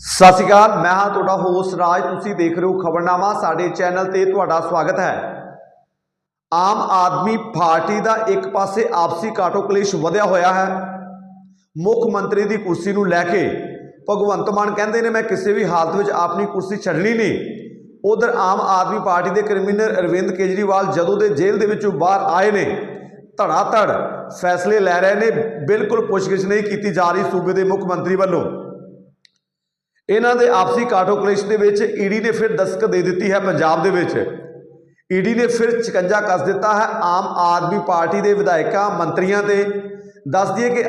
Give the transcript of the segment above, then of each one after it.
ਸਤਿ ਸ਼੍ਰੀ ਅਕਾਲ, ਮੈਂ ਹਾਂ ਤੁਹਾਡਾ ਹੋਸਟ ਰਾਜ। ਤੁਸੀਂ ਦੇਖ ਰਹੇ ਹੋ ਖਬਰਨਾਮਾ, ਸਾਡੇ ਚੈਨਲ ਤੇ ਤੁਹਾਡਾ ਸਵਾਗਤ ਹੈ। ਆਮ ਆਦਮੀ ਪਾਰਟੀ ਦਾ ਇੱਕ ਪਾਸੇ ਆਪਸੀ ਕਾਟੋ ਕਲੇਸ਼ ਵਧਿਆ ਹੋਇਆ ਹੈ। ਮੁੱਖ ਮੰਤਰੀ ਦੀ ਕੁਰਸੀ ਨੂੰ ਲੈ ਕੇ ਭਗਵੰਤ ਮਾਨ ਕਹਿੰਦੇ ਨੇ, ਮੈਂ ਕਿਸੇ ਵੀ ਹਾਲਤ ਵਿੱਚ ਆਪਣੀ ਕੁਰਸੀ ਛੱਡਣੀ ਨਹੀਂ। ਉਧਰ ਆਮ ਆਦਮੀ ਪਾਰਟੀ ਦੇ ਕ੍ਰਿਮੀਨਲ ਅਰਵਿੰਦ ਕੇਜਰੀਵਾਲ ਜਦੋਂ ਦੇ ਜੇਲ੍ਹ ਦੇ ਵਿੱਚੋਂ ਬਾਹਰ ਆਏ ਨੇ ਧੜਾ ਧੜ ਫੈਸਲੇ ਲੈ ਰਹੇ ਨੇ, ਬਿਲਕੁਲ ਪੁੱਛਗਿੱਛ ਨਹੀਂ ਕੀਤੀ ਜਾ ਰਹੀ ਸੂਬੇ ਦੇ ਮੁੱਖ ਮੰਤਰੀ ਵੱਲੋਂ। ਇਹਨਾਂ ਦੇ ਆਪਸੀ ਕਾਟੋ ਕਲੇਸ਼ ਦੇ ਵਿੱਚ ਈਡੀ ਨੇ ਫਿਰ ਦਸਤਕ ਦੇ ਦਿੱਤੀ ਹੈ ਪੰਜਾਬ ਦੇ ਵਿੱਚ। ਈਡੀ ਨੇ ਫਿਰ ਚਿਕੰਜਾ ਕੱਸ ਦਿੱਤਾ ਹੈ। ਆਮ ਆਦਮੀ ਪਾਰਟੀ ਦੇ ਵਿਧਾਇਕਾਂ, ਮੰਤਰੀਆਂ ਤੇ ਦੱਸ ਦਈਏ ਕਿ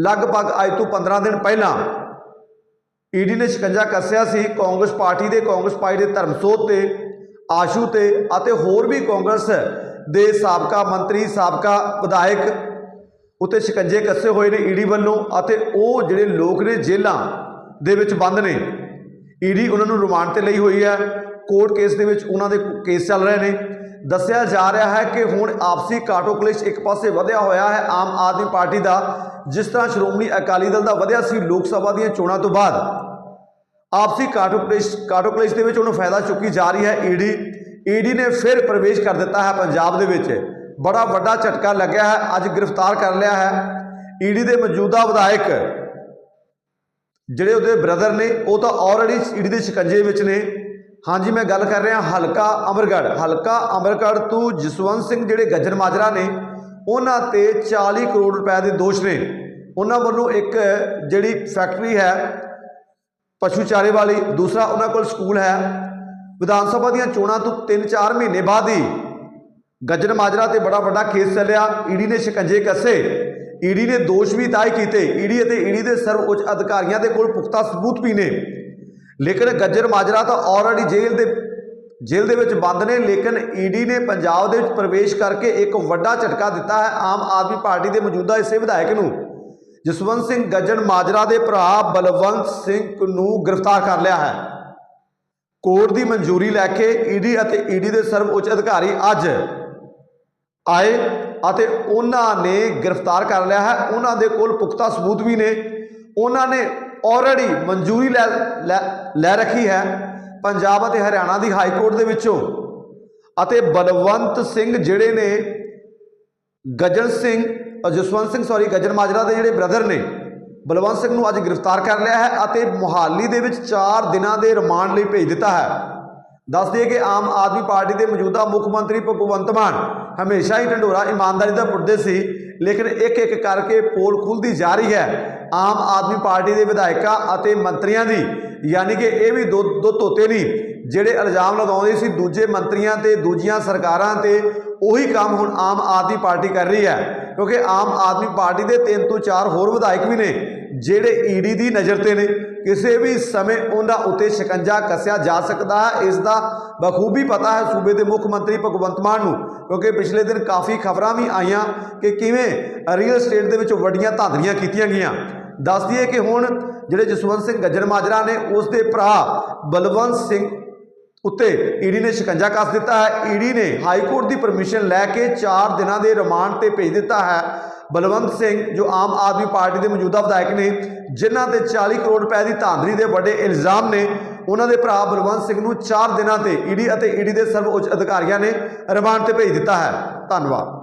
ਲਗਭਗ ਅੱਜ ਤੋਂ 15 ਦਿਨ ਪਹਿਲਾਂ ਈਡੀ ਨੇ ਸ਼ਿਕੰਜਾ ਕੱਸਿਆ ਸੀ। ਕਾਂਗਰਸ ਪਾਰਟੀ ਦੇ ਕਾਂਗਰਸ ਪਾਰਟੀ ਦੇ ਧਰਮਸੋਤ ਤੇ ਆਸ਼ੂ ਤੇ ਅਤੇ ਹੋਰ ਵੀ ਕਾਂਗਰਸ ਦੇ ਸਾਬਕਾ ਮੰਤਰੀ, ਸਾਬਕਾ ਵਿਧਾਇਕ ਉੱਤੇ ਸ਼ਿਕੰਜੇ ਕੱਸੇ ਹੋਏ ਨੇ ਈਡੀ ਵੱਲੋਂ ਅਤੇ ਉਹ ਜਿਹੜੇ ਲੋਕ ਨੇ ਜੇਲਾਂ ਦੇ ਵਿੱਚ ਬੰਦ ਨੇ। ਈਡੀ ਉਹਨਾਂ ਨੂੰ ਰਿਮਾਂਡ ਤੇ ਲਈ ਹੋਈ ਹੈ। ਕੋਰਟ ਕੇਸ ਦੇ ਵਿੱਚ ਉਹਨਾਂ ਦੇ ਕੇਸ ਚੱਲ ਰਹੇ ਨੇ। ਦੱਸਿਆ ਜਾ ਰਿਹਾ ਹੈ ਕਿ ਹੁਣ ਆਪਸੀ ਕਾਟੋ ਕਲੇਸ਼ ਇੱਕ ਪਾਸੇ ਵਧਿਆ ਹੋਇਆ ਹੈ ਆਮ ਆਦਮੀ ਪਾਰਟੀ ਦਾ, ਜਿਸ ਤਰ੍ਹਾਂ ਸ਼੍ਰੋਮਣੀ ਅਕਾਲੀ ਦਲ ਦਾ ਵਧਿਆ ਸੀ ਲੋਕ ਸਭਾ ਦੀਆਂ ਚੋਣਾਂ ਤੋਂ ਬਾਅਦ। ਆਪਸੀ ਕਾਟੋ ਕਲੇਸ਼ ਕਾਟੋ ਕਲੇਸ਼ ਦੇ ਵਿੱਚ ਉਹਨੂੰ ਫਾਇਦਾ ਚੁੱਕੀ ਜਾ ਰਹੀ ਹੈ ਈਡੀ। ਈਡੀ ਨੇ ਫਿਰ ਪ੍ਰਵੇਸ਼ ਕਰ ਦਿੱਤਾ ਹੈ ਪੰਜਾਬ ਦੇ ਵਿੱਚ। ਬੜਾ ਵੱਡਾ ਝਟਕਾ ਲੱਗਿਆ ਹੈ, ਅੱਜ ਗ੍ਰਿਫਤਾਰ ਕਰ ਲਿਆ ਹੈ। ਈਡੀ ਦੇ ਮੌਜੂਦਾ ਵਿਧਾਇਕ ਜਿਹੜੇ ਉਹਦੇ ਬ੍ਰਦਰ ਨੇ, ਉਹ ਤਾਂ ਆਲਰੇਡੀ ਈਡੀ ਦੇ ਸ਼ਿਕੰਜੇ ਵਿੱਚ ਨੇ। ਹਾਂਜੀ, ਮੈਂ ਗੱਲ ਕਰ ਰਿਹਾ, ਹਲਕਾ ਅਮਰਗੜ੍ਹ। ਹਲਕਾ ਅਮਰਗੜ੍ਹ ਤੋਂ ਜਸਵੰਤ ਸਿੰਘ ਜਿਹੜੇ ਗੱਜਰ ਮਾਜਰਾ ਨੇ, ਉਹਨਾਂ ਤੇ 40 ਕਰੋੜ ਰੁਪਏ ਦੇ ਦੋਸ਼ ਨੇ। ਉਹਨਾਂ ਵੱਲੋਂ ਇੱਕ ਜਿਹੜੀ ਫੈਕਟਰੀ ਹੈ, ਪਸ਼ੂ ਚਾਰੇ ਵਾਲੀ, ਦੂਸਰਾ ਉਹਨਾਂ ਕੋਲ ਸਕੂਲ ਹੈ। ਵਿਧਾਨ ਸਭਾ ਦੀਆਂ ਚੋਣਾਂ ਤੋਂ 3-4 ਮਹੀਨੇ ਬਾਅਦ ਹੀ ਗੱਜਰ ਮਾਜਰਾ ਤੇ ਬੜਾ ਵੱਡਾ ਕੇਸ ਚੱਲਿਆ। ਈਡੀ ਨੇ ਸ਼ਿਕੰਜੇ ਕੱਸੇ। ਈਡੀ ਨੇ ਦੋਸ਼ ਵੀ ਤਾਇ ਕੀਤੇ। ਈਡੀ ਅਤੇ ਈਡੀ ਦੇ ਸਰਵ ਉੱਚ ਅਧਿਕਾਰੀਆਂ ਦੇ ਕੋਲ ਪੁਖਤਾ ਸਬੂਤ ਵੀ ਨੇ। ਲੇਕਿਨ ਗੱਜਰ ਮਾਜਰਾ ਤਾਂ ਆਲਰੇਡੀ ਜੇਲ੍ਹ ਦੇ ਜੇਲ੍ਹ ਦੇ ਵਿੱਚ ਬੰਦ ਨੇ, ਲੇਕਿਨ ਈਡੀ ਨੇ ਪੰਜਾਬ ਦੇ ਵਿੱਚ ਪ੍ਰਵੇਸ਼ ਕਰਕੇ ਇੱਕ ਵੱਡਾ ਝਟਕਾ ਦਿੱਤਾ ਹੈ ਆਮ ਆਦਮੀ ਪਾਰਟੀ ਦੇ ਮੌਜੂਦਾ ਇਸੇ ਵਿਧਾਇਕ ਨੂੰ। ਜਸਵੰਤ ਸਿੰਘ ਗੱਜਣ ਮਾਜਰਾ ਦੇ ਭਰਾ ਬਲਵੰਤ ਸਿੰਘ ਨੂੰ ਗ੍ਰਿਫਤਾਰ ਕਰ ਲਿਆ ਹੈ। ਕੋਰਟ ਦੀ ਮਨਜ਼ੂਰੀ ਲੈ ਕੇ ਈਡੀ ਅਤੇ ਈਡੀ ਦੇ ਸਰਵ ਉੱਚ ਅਧਿਕਾਰੀ ਅੱਜ ਆਏ ਅਤੇ ਉਹਨਾਂ ਨੇ ਗ੍ਰਿਫਤਾਰ ਕਰ ਲਿਆ ਹੈ। ਉਹਨਾਂ ਦੇ ਕੋਲ ਪੁਖਤਾ ਸਬੂਤ ਵੀ ਨੇ। ਉਹਨਾਂ ਨੇ ਆਲਰੇਡੀ ਮਨਜ਼ੂਰੀ ਲੈ ਲੈ- ਲੈ ਰੱਖੀ ਹੈ ਪੰਜਾਬ ਅਤੇ ਹਰਿਆਣਾ ਦੀ ਹਾਈ ਕੋਰਟ ਦੇ ਵਿੱਚੋਂ। ਅਤੇ ਬਲਵੰਤ ਸਿੰਘ ਜਿਹੜੇ ਨੇ, ਗਜਨ ਸਿੰਘ ਜਸਵੰਤ ਸਿੰਘ ਸੌਰੀ ਗਜਨ ਮਾਜਰਾ ਦੇ ਜਿਹੜੇ ਬ੍ਰਦਰ ਨੇ, ਬਲਵੰਤ ਸਿੰਘ ਨੂੰ ਅੱਜ ਗ੍ਰਿਫਤਾਰ ਕਰ ਲਿਆ ਹੈ ਅਤੇ ਮੁਹਾਲੀ ਦੇ ਵਿੱਚ 4 ਦਿਨਾਂ ਦੇ ਰਿਮਾਂਡ ਲਈ ਭੇਜ ਦਿੱਤਾ ਹੈ। ਦੱਸ ਦਈਏ ਕਿ ਆਮ ਆਦਮੀ ਪਾਰਟੀ ਦੇ ਮੌਜੂਦਾ ਮੁੱਖ ਮੰਤਰੀ ਭਗਵੰਤ ਮਾਨ ਹਮੇਸ਼ਾ ਹੀ ਢੰਡੋਰਾ ਇਮਾਨਦਾਰੀ ਦਾ ਪੁੱਟਦੇ ਸੀ, ਲੇਕਿਨ ਇੱਕ ਇੱਕ ਕਰਕੇ ਪੋਲ ਖੁੱਲਦੀ ਜਾ ਰਹੀ ਹੈ। ਆਮ ਆਦਮੀ ਪਾਰਟੀ ਦੇ ਵਿਧਾਇਕਾਂ ਅਤੇ ਮੰਤਰੀਆਂ ਦੀ, ਯਾਨੀ ਕਿ ਇਹ ਵੀ ਦੋ ਦੋ ਧੋਤੇ ਨਹੀਂ, ਜਿਹੜੇ ਇਲਜ਼ਾਮ ਲਗਾਉਂਦੇ ਸੀ ਦੂਜੇ ਮੰਤਰੀਆਂ ਤੇ ਦੂਜੀਆਂ ਸਰਕਾਰਾਂ ਤੇ ਉਹੀ ਕੰਮ ਹੁਣ ਆਮ ਆਦਮੀ ਪਾਰਟੀ ਕਰ ਰਹੀ ਹੈ। ਕਿਉਂਕਿ ਆਮ ਆਦਮੀ ਪਾਰਟੀ ਦੇ ਤਿੰਨ ਤੋਂ ਚਾਰ ਹੋਰ ਵਿਧਾਇਕ ਵੀ ਨੇ, ਜਿਹੜੇ ਈਡੀ ਦੀ ਨਜ਼ਰ ਤੇ ਨੇ। ਕਿਸੇ ਵੀ ਸਮੇਂ ਉਹਨਾਂ ਉੱਤੇ ਸ਼ਿਕੰਜਾ ਕੱਸਿਆ ਜਾ ਸਕਦਾ ਹੈ। ਇਸ ਦਾ ਬਖੂਬੀ ਪਤਾ ਹੈ ਸੂਬੇ ਦੇ ਮੁੱਖ ਮੰਤਰੀ ਭਗਵੰਤ ਮਾਨ ਨੂੰ। ਕਿਉਂਕਿ ਪਿਛਲੇ ਦਿਨ ਕਾਫੀ ਖਬਰਾਂ ਵੀ ਆਈਆਂ ਕਿ ਕਿਵੇਂ ਰੀਅਲ ਸਟੇਟ ਦੇ ਵਿੱਚ ਵੱਡੀਆਂ ਧਾਂਦਲੀਆਂ ਕੀਤੀਆਂ ਗਈਆਂ। ਦੱਸ ਦਈਏ ਕਿ ਹੁਣ ਜਿਹੜੇ ਜਸਵੰਤ ਸਿੰਘ ਗੱਜਰ ਮਾਜਰਾ ਨੇ, ਉਸ ਦੇ ਭਰਾ ਬਲਵੰਤ ਸਿੰਘ ਉੱਤੇ ਈਡੀ ਨੇ ਸ਼ਿਕੰਜਾ ਕੱਸ ਦਿੱਤਾ ਹੈ। ਈਡੀ ਨੇ ਹਾਈ ਕੋਰਟ ਦੀ ਪਰਮਿਸ਼ਨ ਲੈ ਕੇ 4 ਦਿਨਾਂ ਦੇ ਰਿਮਾਂਡ ਤੇ ਭੇਜ ਦਿੱਤਾ ਹੈ। ਬਲਵੰਤ ਸਿੰਘ, ਜੋ ਆਮ ਆਦਮੀ ਪਾਰਟੀ ਦੇ ਮੌਜੂਦਾ ਵਿਧਾਇਕ ਨੇ, ਜਿਨ੍ਹਾਂ ਤੇ 40 ਕਰੋੜ ਰੁਪਏ ਦੀ ਧਾਂਦਲੀ ਦੇ ਵੱਡੇ ਇਲਜ਼ਾਮ ਨੇ ਉਹਨਾਂ ਦੇ ਭਰਾ ਬਲਵੰਤ ਸਿੰਘ ਨੂੰ 4 ਦਿਨਾਂ ਤੇ ਈਡੀ ਅਤੇ ਈਡੀ ਦੇ ਸਰਵਉੱਚ ਅਧਿਕਾਰੀਆਂ ਨੇ ਰਿਮਾਂਡ ਤੇ ਭੇਜ ਦਿੱਤਾ ਹੈ। ਧੰਨਵਾਦ।